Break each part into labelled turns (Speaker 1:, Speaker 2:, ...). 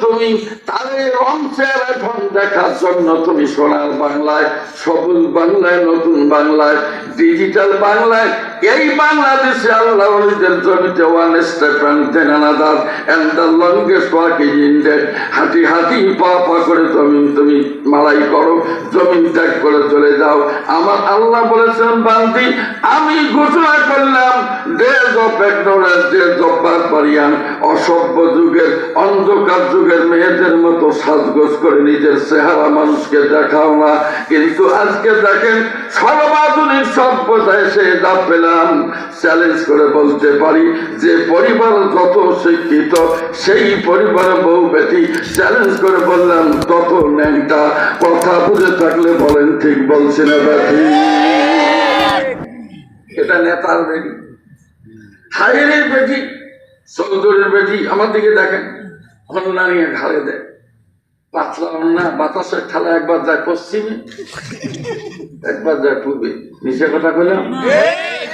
Speaker 1: তুমি? তাদের অংশের এখন দেখার জন্য তুমি সোনার বাংলায়, সবুজ বাংলায়, নতুন বাংলায় ডিজিটাল বাংলায় এই বাংলাদেশে আল্লাহ জমিতে one step and another and the longest walking indeed হাঁটি হাঁটি পা পা করে জমিন তুমি মালাই করো, জমিন ত্যাগ করে চলে যাও। আমার আল্লাহ বলেছেন, বান্দি, আমি ঘোষণা করলাম ডেজ অফ অফ বারবারিয়ান অসভ্য যুগের, অন্ধকার যুগের মেয়েদের মতো সাজগোজ করে নিজের চেহারা মানুষকে দেখাও না। কিন্তু আজকে দেখেন, সর্বাধুনিক সভ্যতায় সে যা পেলাম চ্যালেঞ্জ করে বলতে পারি যে পরিবার যত শিক্ষিত, সেই পরিবারে বউ বেটি চ্যালেঞ্জ করে বললাম, তত ন্যাংটা কথা বুঝে থাকলে বলেন, ঠিক বলছি না বেটি। এটা নেতার বেটি, হাইরের বেটি, চৌধুরীর বেটি, আমার দিকে দেখেন অন্যা নিয়ে ঘাড়ে দেয়। পাতলা অন্যা বাতাসের ঠালা একবার যায় পশ্চিমে, একবার যায় পূর্বে নিচে কথা কইলাম?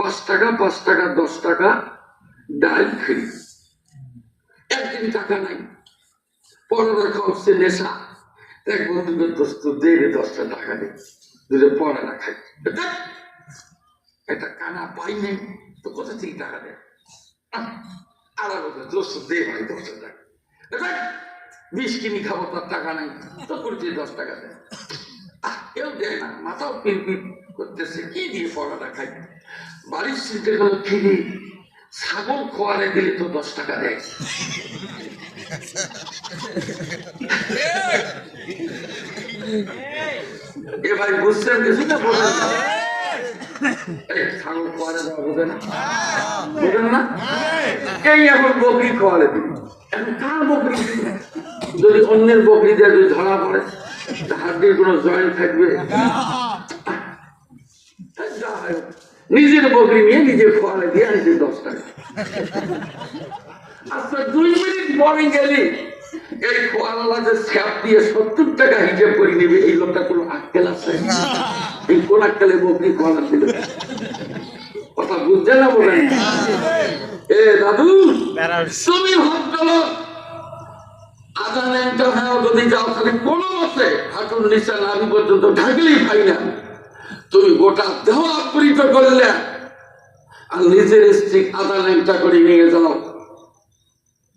Speaker 1: পাঁচ টাকা পাঁচ টাকা দশ টাকা ডাল ফ্রি। একদিন টাকা নাই। পড়াটা খাওয়াচ্ছে নেশা। এক বন্ধুদের দোস্ত দেড়ে দশটা টাকা নেই দুটো পড়াটা খাই। একটা কানা পাই নেই। তো কোথা থেকে টাকা দেয়? আর দোস্ত, দে ভাই দশটা টাকা। বিষ কিনি খাব, তার টাকা নাই। তো করছে দশ টাকা দেয়। কেউ দেয় না মাথাও পিরপির করতেছে, কি দিয়ে পড়াটা খাই? বাড়ির সিটে গেল ফিরি ছাগল খোয়ারে দিলে তো দশ টাকা দেয়। এ ভাই, বুঝছেন কিছু না? বলেন ছাগল খোয়ারে দেওয়া বোঝে না। বোঝেন না? এই এখন বকরি খোয়ারে দিবি। এখন কার বকরি যদি অন্যের বকরি দেয় যদি ধরা পড়ে হাড্ডির কোনো জয়েন্ট থাকবে? হয়। নিজের বকরি নিয়ে নিজের খোয়ারে দিয়ে আনছে দশ টাকা। আচ্ছা দুই মিনিট পরে গেলি এই খোয়ালা যে স্যাপ দিয়ে সত্তর টাকা হিসেব করে নেবে এই লোকটা কোনো আক্কেল আছে? এই কোন আক্কেলে বকরি খোয়ালা ছিল কথা বুঝছে না বলেন এ দাদু তুমি ভদ্রলোক আজানের হ্যাঁ যদি যাও তাহলে কোনো পর্যন্ত ঢাকলেই পাই না। তুমি গোটা দেহ আবৃত করলে আর নিজের স্ত্রী আধা ল্যাংটা করে নিয়ে যাও।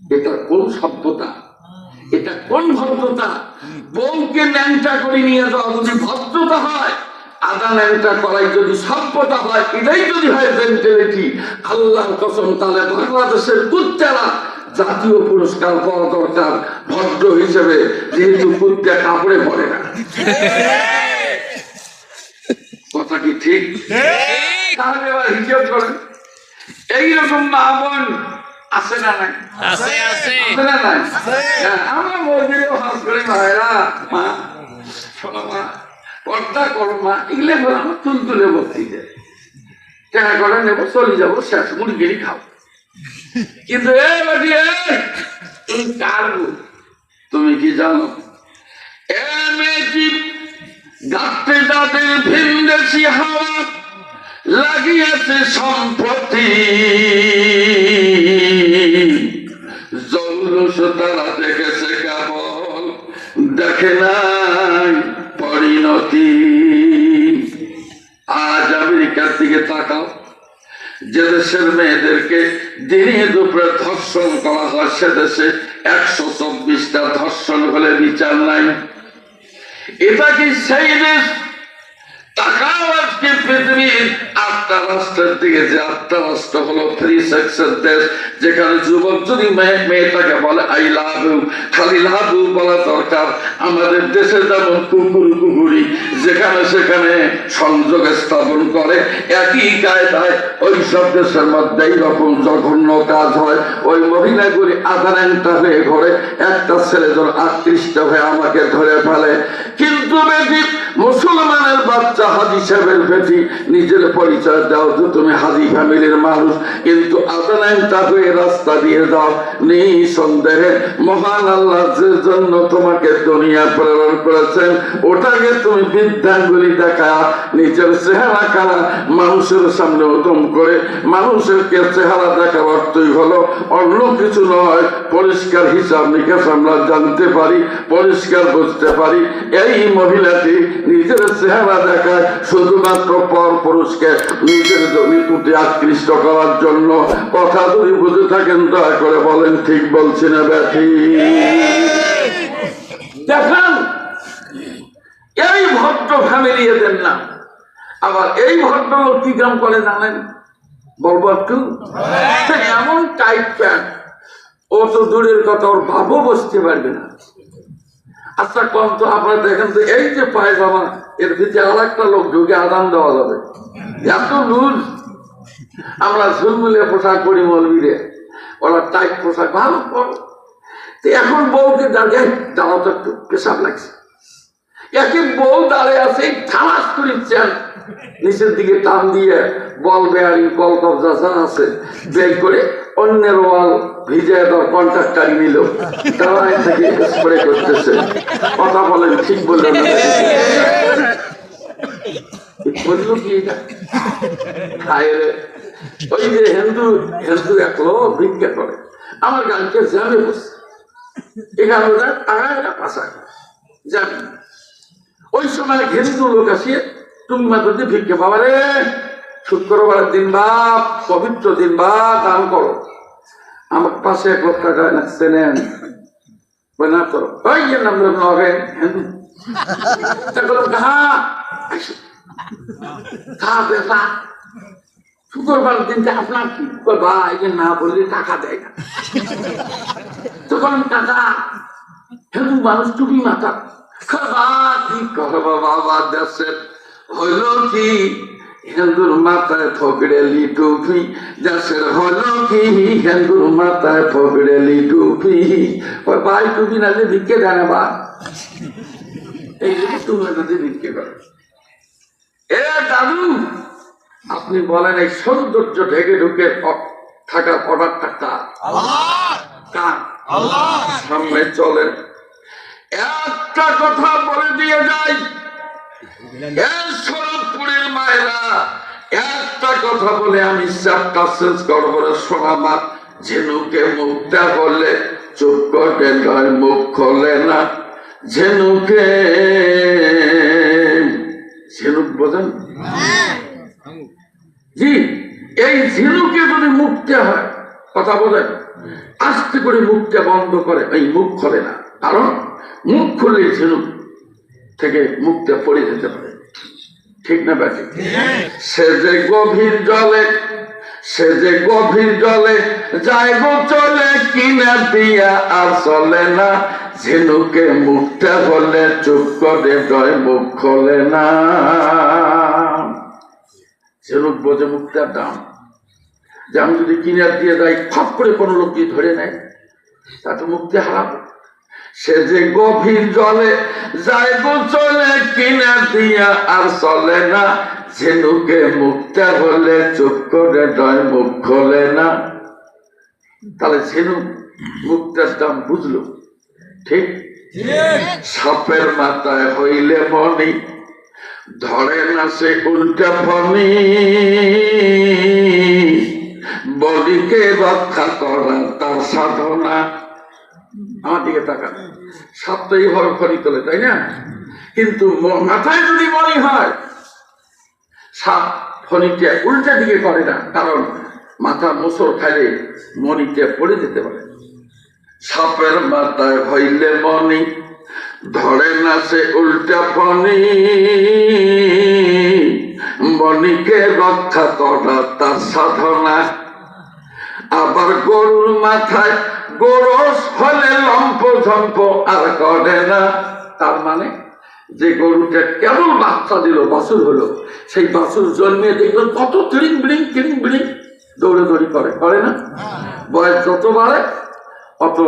Speaker 1: এটা কোন সভ্যতা? এটা কোন ভদ্রতা? বউকে ল্যাংটা করে নিয়ে যাওয়া যদি ভদ্রতা হয় আদা ল্যাংটা করাই যদি সভ্যতা হয়, এটাই যদি হয় জেন্টেলিটি আল্লাহ কসম তাহলে বাংলাদেশের কুত্তেরা জাতীয় পুরস্কার পাওয়া দরকার ভদ্র হিসেবে যেহেতু কুত্তে কাপড়ে পড়ে না। কথা কি ঠিক? তাহলে এবার হিসেব করেন এইরকম মা বোন আছে না নাই?
Speaker 2: আছে আছে।
Speaker 1: না নাই? হ্যাঁ, আমরা মন্দিরেও করে মায়েরা মা শোনো মা পর্দা করো মা এগুলো আমার তুল তুলে বসি যায় করে নেব চলে যাব শেষ মুরগিরই খাও কিন্তু তুমি কি জানো? গাতে দাঁতের ভিনদেশি হাওয়া লাগিয়েছে সম্পত্তি। জৌলস তারা দেখেছে কেবল, দেখে নাই পরিণতি। আজ আমেরিকার দিকে তাকাও। যে দেশের মেয়েদেরকে দিনে দুপুরে ধর্ষণ করা হয় সে দেশে একশো চব্বিশটা ধর্ষণ হলে বিচার নাই। এটা কি সেই দেশ? যেখানে যুবক যদি মেয়ে মেয়েটাকে বলে আই লাভ খালি লাভ বলা দরকার। আমাদের দেশে যেমন কুকুর, কুকুরি, যেখানে সেখানে সংযোগ স্থাপন করে, একই কায়দায় ওই সব দেশের মধ্যে এইরকম জঘন্য কাজ হয়, ওই মহিলাগুলি আধারেন্টা হয়ে ঘরে, একটা ছেলে যেন আকৃষ্ট হয়ে আমাকে ধরে ফেলে। কিন্তু মুসলমানের বাচ্চা হাজি সাহেবের বেটি, নিজের পরিচয় দাও যে তুমি হাজি ফ্যামিলির মানুষ। কিন্তু আদানাইনটা হয়ে রাস্তা দিয়ে দাও নিঃসন্দেহে মহান আল্লাহ জন্য তোমাকে দুনিয়া প্রেরণ করেছেন। ওটাকে তুমি বিদ্যাঙ্গুলি দেখা নিজের চেহারা খানা মানুষের সামনে উদম করে মানুষেরকে চেহারা দেখা অর্থই হলো, অন্য কিছু নয়, পরিষ্কার হিসাব নিকাশ আমরা জানতে পারি, পরিষ্কার বুঝতে পারি। এই মহিলাটি নিজের চেহারা দেখায় শুধুমাত্র পর পুরুষকে নিজের জমিপুটি আকৃষ্ট করার জন্য। কথা যদি বুঝে থাকেন, দয়া করে বলেন, ঠিক বলছি না ব্যাঠি দেখান এই ভদ্র ফ্যামিলি এদের না। আবার এই ভদ্রলোক কি কাম করে জানেন? বলব একটু? এমন টাইট প্যান্ট ও তো দূরের কথা ওর বাবু বসতে পারবে না। আচ্ছা কম তো আপনারা দেখেন তো এই যে পায়জামা এর ভিতরে আর একটা লোক ঢুকে আদান দেওয়া যাবে। এত লুজ। আমরা ঝুলমুলে পোশাক পরি মলবিরে। ওরা টাইট পোশাক ভালো করো এখন বউকে দাঁড়িয়ে দাঁড়াও তো একটু, পেশাব লাগছে। একে বউ দাঁড়িয়ে আছে ধারাস করিচ্ছেন নিচের দিকে টান দিয়ে বল বেয়ারিং কল কবজা যা আছে, বের করে অন্যের ওয়াল ভিজে দেওয়ার কন্ট্রাক্টারি নিল, দাঁড়ায় থেকে স্প্রে করতেছে। কথা বলেন, ঠিক বললেন। বলল কি ওই যে হিন্দু হিন্দু এক লোক ভিক্ষা করে। আমার গানকে জ্যামে বসে পাশা জানি ওই সময় হিন্দু লোক আসিয়ে তুমি মাত্র ভিক্ষে বাবা রে। শুক্রবারের দিন বা, পবিত্র দিন বা, দান করো। আমার পাশে এক লোক টাকা নাচতে নেন না তো ওই যে নাম হবে কাহা শুক্রবার দিনটা আপনার কি? ভাই না বললে টাকা দেয় না। তখন টাকা হিন্দু মানুষ টুপি মাথা কি করব বাবা দেশের হইল কি? হিন্দুর মাথায় ফকড়েলি টুপি দেশের হলো কি? হিন্দুর মাথায় ফকড়েলি টুপি ওই ভাই টুপি না যে ভিক্ষে দেয় না বা? এই তুমি তাদের ভিক্ষে করো। এ দাদু আপনি বলেন এই সৌন্দর্য ঢেকে ঢুকে থাকা অর্ডারটা কার কার? সামনে চলেন। একটা কথা বলে দিয়ে যাই। শরৎপুরের মায়েরা একটা কথা বলে আমি চারটা শেষ করব রে সোনামা ঝিনুকে মুখটা করলে চুপ করে নয় মুখ খোলে না। ঝেনুকে ঝিনুক বোঝেন? জি এই ঝিনুকে যদি মুখতে হয় কথা বলেন আস্তে করে মুখটা বন্ধ করে, এই মুখ খোলে না। কারণ মুখ খুললে ঝিনুক থেকে মুখটা পড়ে যেতে পারে। ঠিক না ব্যাটি সে যে গভীর জলে, সে যে গভীর জলে গো চলে কিনা দিয়া আর চলে না। ঝিনুকে মুখটা হলে চুপ করে জয় মুখ খোলে না। ঝিনুক বোঝে মুখটা দাম। যে আমি যদি কিনে দিয়ে যাই খপ করে কোনো লোক দিয়ে ধরে নেয়, তা তো মুক্তি হারাবো। সে যে গভীর জলে গো চলে, কিনা দিয়া আর চলে না। ঝিনুকে মুক্তা হলে চুপ করে ডয় মুখ খোলে না। তাহলে ঝিনুক মুক্তার দাম বুঝলো। ঠিক? সাপের মাথায় হইলে মনি, ধরে না সে উল্টা ফনি বডিকে রক্ষা করা, তার সাধনা। আমার দিকে তাকান। সাপ তো এইভাবে ফনি তোলে, তাই না? কিন্তু মাথায় যদি মনে হয়, সাপ ফনিটা উল্টা দিকে করে না, কারণ মাথা মোসর খাইলে মনিটা পড়ে যেতে পারে। সাপের মাথায় হইলে মনি ধরে না সে উল্টা ফনি বণিকে রক্ষা করা তার সাধনা। আবার গরুর মাথায় গোরস হলে লম্প ঝম্প আর করে না। তার মানে যে গরুটা কেবল বাচ্চা দিল, বাছুর হলো, সেই বাছুর জন্মিয়ে দেখল কত তিরিং বিড়িং তিরিং বিড়িং দৌড়ে দৌড়ি করে করে না? বয়স যত বাড়ে, অত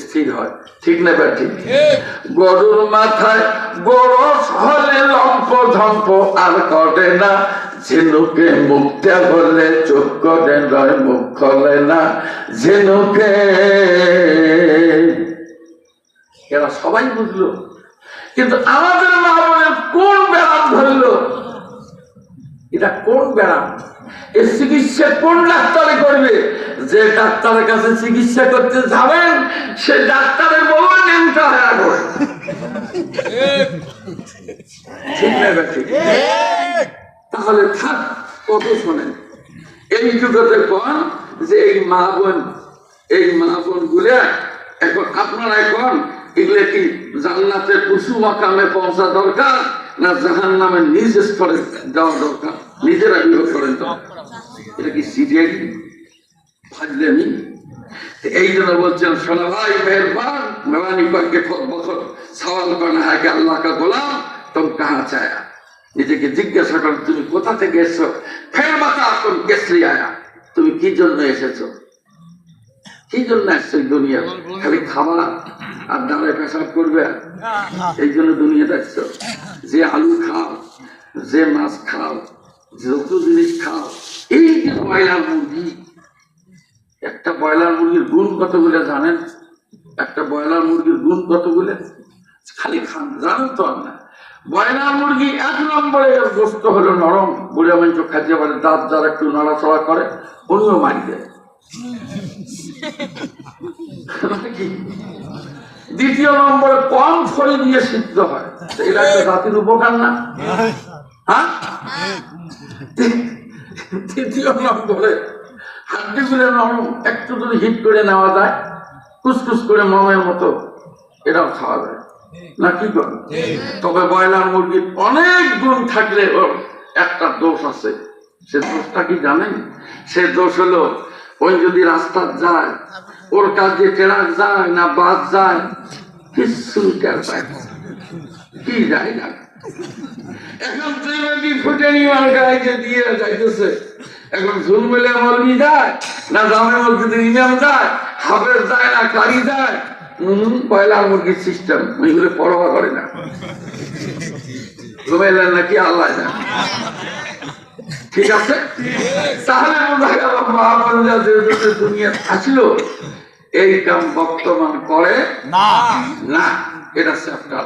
Speaker 1: স্থির হয়। ঠিক না ব্যাটি গরুর মাথায় গোরস হলে লম্প ঝম্প, আর করে না। ঝিনুকে মুখটা হলে চোখ করে নয়, মুখ খলে না। ঝিনুকে এরা সবাই বুঝলো। কিন্তু আমাদের মা কোন ব্যায়াম ধরলো? এটা কোন ব্যায়াম এর চিকিৎসা কোন ডাক্তারে যে ডাক্তারের কাছে চিকিৎসা করতে যাবেন, সে ডাক্তারের বলবেন নেমটা হয়ে পড়ে ঠিক না তাহলে থাক, কত শোনেন এইটুকুতে কন যে এই মা বোন, এই মা বোনগুলা এখন আপনারা এখন এগুলো কি জান্নাতের পশু মাকামে পৌঁছা দরকার, না জাহান নামে নিজ স্তরে যাওয়া দরকার? নিজেরা বিরোধ করেন তো। এটা কি সিরিয়াল ফাজলামি এই জন্য বলছেন শোনা মেহরবান মেহমানি পাকে বখন সওয়াল করেন হাকে আল্লাহ কা গোলাম তুম কাহা চায়া? নিজেকে জিজ্ঞাসা করেন, তুমি কোথা থেকে এসছো? ফের মাতা তুমি গেছলি আয়া। তুমি কি জন্য এসেছ? কি জন্য আসছে দুনিয়া? খালি খাওয়া আর দাঁড়ায় পেশাব করবে এই জন্য দুনিয়াতে আসছো? যে আলু খাও, যে মাছ খাও যত জিনিস খাও, এই যে ময়লা মুরগি একটা ব্রয়লার মুরগির গুণ কতগুলো জানেন? একটা ব্রয়লার মুরগির গুণ কতগুলো? খালি খান জানেন তো না ব্রয়লার মুরগি এক নম্বরে গোস্ত হলো নরম। বুড়ে মানুষ খাইতে পারে দাঁত যারা একটু নড়াচড়া করে উনিও মারি দেয়। দ্বিতীয় নম্বরে কম ফলে দিয়ে সিদ্ধ হয়। এটা একটা জাতির উপকার না? হ্যাঁ? তৃতীয় নম্বরে হাড্ডি গুলো নরম, একটু যদি হিট করে নেওয়া যায় কুসকুস করে মমের মতো এটাও খাওয়া যায়। না কি করে? তবে ব্রয়লার মুরগির অনেক গুণ থাকলে ওর একটা দোষ আছে। সে দোষটা কি জানেন? সে দোষ হলো, ওই যদি রাস্তা যায়, ওর কাছে ট্রাক যায় না বাস যায় কিছু টের পায় কি যায় না। এখন ত্রিবেদী ফুটে নিয়ে গাইতে দিয়ে যাইতেছে। এখন ঝুলমেলে মলবি যায় না জামে মসজিদের ইমাম যায় হাফেজ যায় না কারি যায়। হম পয়লা মুরগির সিস্টেম ওইগুলো পরোয়া করে না। ঘুমাইলেন নাকি আল্লাহ জানে। ঠিক আছে? তাহলে বোঝা গেল মা বোনরা যে যে দুনিয়া আসলো এই কাম বর্তমান করে।
Speaker 3: না।
Speaker 1: না এটা চ্যাপ্টার